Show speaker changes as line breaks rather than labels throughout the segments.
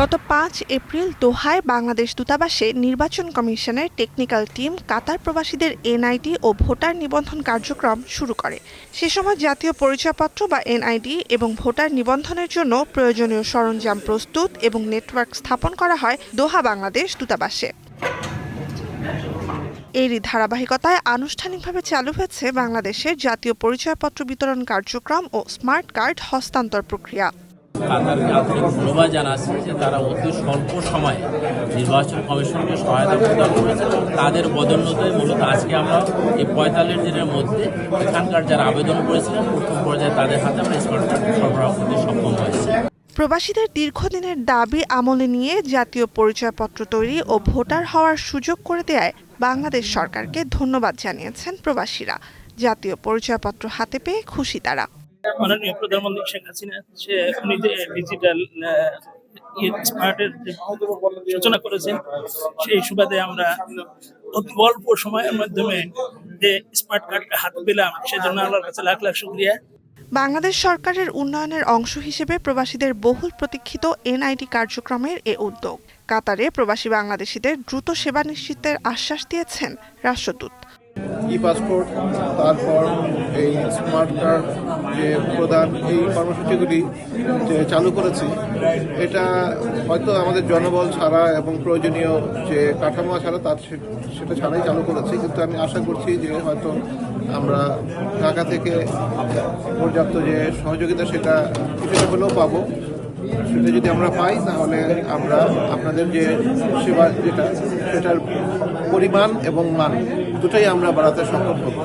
গত পাঁচ এপ্রিল দোহায় বাংলাদেশ দূতাবাসে নির্বাচন কমিশনের টেকনিক্যাল টিম কাতার প্রবাসীদের এনআইডি ও ভোটার নিবন্ধন কার্যক্রম শুরু করে। সে সময় জাতীয় পরিচয়পত্র বা এনআইডি এবং ভোটার নিবন্ধনের জন্য প্রয়োজনীয় সরঞ্জাম প্রস্তুত এবং নেটওয়ার্ক স্থাপন করা হয় দোহা বাংলাদেশ দূতাবাসে। এরই ধারাবাহিকতায় আনুষ্ঠানিকভাবে চালু হয়েছে বাংলাদেশের জাতীয় পরিচয়পত্র বিতরণ কার্যক্রম ও স্মার্ট কার্ড হস্তান্তর প্রক্রিয়া।
কাতারকে আন্তরিক ধন্যবাদ জানাচ্ছি যে তারা অতি স্বল্প সময়ে নির্বাচন কমিশনকে সহায়তা প্রদান করেছে। তাদের বদন্যতায় মূলত আজকে আমরা এই পঁয়তাল্লিশ দিনের মধ্যে এখানকার যারা আবেদন করেছিলেন, প্রথম পর্যায়ে তাদের হাতে আমরা স্মার্ট কার্ড সরবরাহ করতে সক্ষম হয়েছি।
প্রবাসীদের দীর্ঘদিনের দাবি আমলে নিয়ে জাতীয় পরিচয়পত্র তৈরি ও ভোটার হওয়ার সুযোগ করে দেয় বাংলাদেশ সরকারকে ধন্যবাদ জানিয়েছেন প্রবাসীরা। জাতীয় পরিচয়পত্র হাতে পেয়ে খুশি তারা।
মাননীয় প্রধানমন্ত্রী শেখ হাসিনা, সে উনি যে ডিজিটাল স্মার্টের সূচনা করেছেন, সেই সুবাদে আমরা অতি অল্প সময়ের মাধ্যমে যে স্মার্ট কার্ডটা হাতে পেলাম, সেজন্য আল্লাহর কাছে লাখ লাখ শুক্রিয়া।
বাংলাদেশ সরকারের উন্নয়নের অংশ হিসেবে প্রবাসীদের বহুল প্রতীক্ষিত এনআইডি কার্যক্রমের এ উদ্যোগ। কাতারে প্রবাসী বাংলাদেশিদের দ্রুত সেবা নিশ্চিতের আশ্বাস দিয়েছেন রাষ্ট্রদূত।
ই পাসপোর্ট, তারপর এই স্মার্ট কার্ড যে প্রদান, এই কর্মসূচিগুলি যে চালু করেছি, এটা হয়তো আমাদের জনবল ছাড়া এবং প্রয়োজনীয় যে কাঠামো ছাড়া তার সেটা ছাড়াই চালু করেছি। কিন্তু আমি আশা করছি যে হয়তো আমরা ঢাকা থেকে পর্যাপ্ত যে সহযোগিতা, সেটা কিছুটা হলেও পাবো। সেটা যদি আমরা পাই, তাহলে আমরা আপনাদের যে সেবা যেটা, সেটার পরিমাণ এবং মান দুটোই আমরা বাড়াতে সক্ষম হব।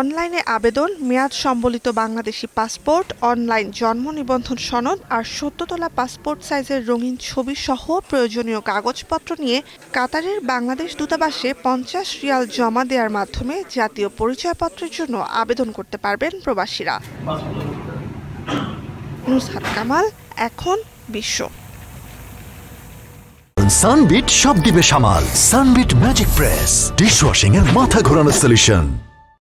অনলাইনে আবেদন, মেয়াদ সম্বলিত বাংলাদেশি পাসপোর্ট, অনলাইন জন্ম নিবন্ধন সনদ আর সত্যতলা পাসপোর্ট সাইজের রঙিন ছবি সহ প্রয়োজনীয় কাগজপত্র নিয়ে কাতারের বাংলাদেশ দূতাবাসে পঞ্চাশ রিয়াল জমা দেওয়ার মাধ্যমে জাতীয় পরিচয়পত্রের জন্য আবেদন করতে পারবেন প্রবাসীরা। নুসহাত কামাল, এখন বিশ্ব।
সানবিট সব দিবে সামাল। Sunbit magic press dish washing এর মাথা ঘোরানোর সলিউশন